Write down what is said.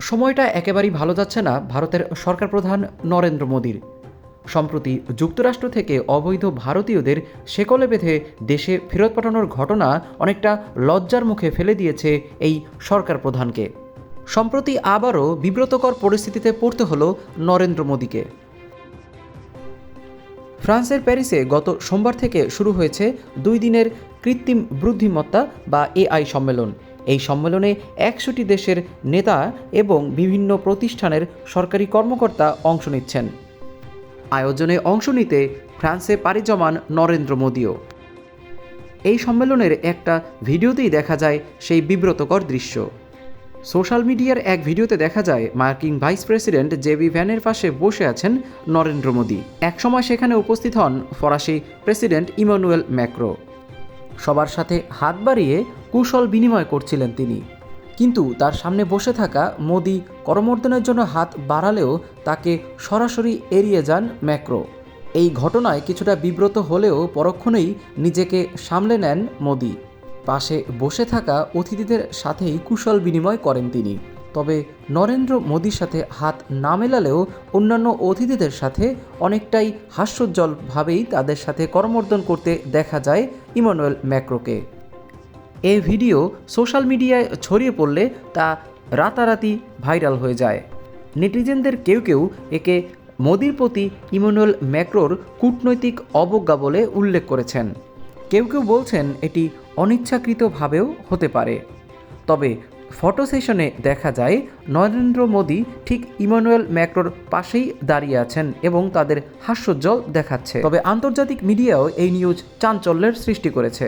সময়টা একেবারেই ভালো যাচ্ছে না ভারতের সরকার প্রধান নরেন্দ্র মোদীর। সম্প্রতি যুক্তরাষ্ট্র থেকে অবৈধ ভারতীয়দের শেকলে বেঁধে দেশে ফেরত পাঠানোর ঘটনা অনেকটা লজ্জার মুখে ফেলে দিয়েছে এই সরকার প্রধানকে সম্প্রতি আবারও বিব্রতকর পরিস্থিতিতে পড়তে হলো নরেন্দ্র মোদীকে। ফ্রান্সের প্যারিসে গত সোমবার থেকে শুরু হয়েছে দুই দিনের কৃত্রিম বুদ্ধিমত্তা বা এআই সম্মেলন। এই সম্মেলনে একশোটি দেশের নেতা এবং বিভিন্ন প্রতিষ্ঠানের সরকারি কর্মকর্তা অংশ নিচ্ছেন। আয়োজনে অংশ নিতে ফ্রান্সে পাড়ি জমান নরেন্দ্র মোদীও। এই সম্মেলনের একটা ভিডিওতেই দেখা যায় সেই বিব্রতকর দৃশ্য। সোশ্যাল মিডিয়ার এক ভিডিওতে দেখা যায় মার্কিন ভাইস প্রেসিডেন্ট জেবি ভ্যানের পাশে বসে আছেন নরেন্দ্র মোদী। একসময় সেখানে উপস্থিত হন ফরাসি প্রেসিডেন্ট ইমানুয়েল ম্যাক্রো। সবার সাথে হাত বাড়িয়ে কুশল বিনিময় করছিলেন তিনি। কিন্তু তার সামনে বসে থাকা মোদি করমর্দনের জন্য হাত বাড়ালেও তাকে সরাসরি এড়িয়ে যান ম্যাক্রো। এই ঘটনায় কিছুটা বিব্রত হলেও পরক্ষণেই নিজেকে সামলে নেন মোদি। পাশে বসে থাকা অতিথিদের সাথেই কুশল বিনিময় করেন তিনি। তবে নরেন্দ্র মোদির সাথে হাত না মেলালেও অন্যান্য অতিথিদের সাথে অনেকটাই হাস্যোজ্জ্বলভাবেই তাদের সাথে করমর্দন করতে দেখা যায় ইমানুয়েল ম্যাক্রোকে। এই ভিডিও সোশ্যাল মিডিয়ায় ছড়িয়ে পড়লে তা রাতারাতি ভাইরাল হয়ে যায়। নেটিজেনদের কেউ কেউ একে মোদির প্রতি ইমানুয়েল ম্যাক্রোর কূটনৈতিক অবজ্ঞা বলে উল্লেখ করেছেন। কেউ কেউ বলছেন এটি অনিচ্ছাকৃতভাবেও হতে পারে। তবে ফটো সেশনে দেখা যায়, নরেন্দ্র মোদী ঠিক ইমানুয়েল ম্যাক্রোর পাশেই দাঁড়িয়ে আছেন এবং তাদের হাস্যোজ্জ্বল দেখাচ্ছে। তবে আন্তর্জাতিক মিডিয়াও এই নিউজ চাঞ্চল্যের সৃষ্টি করেছে।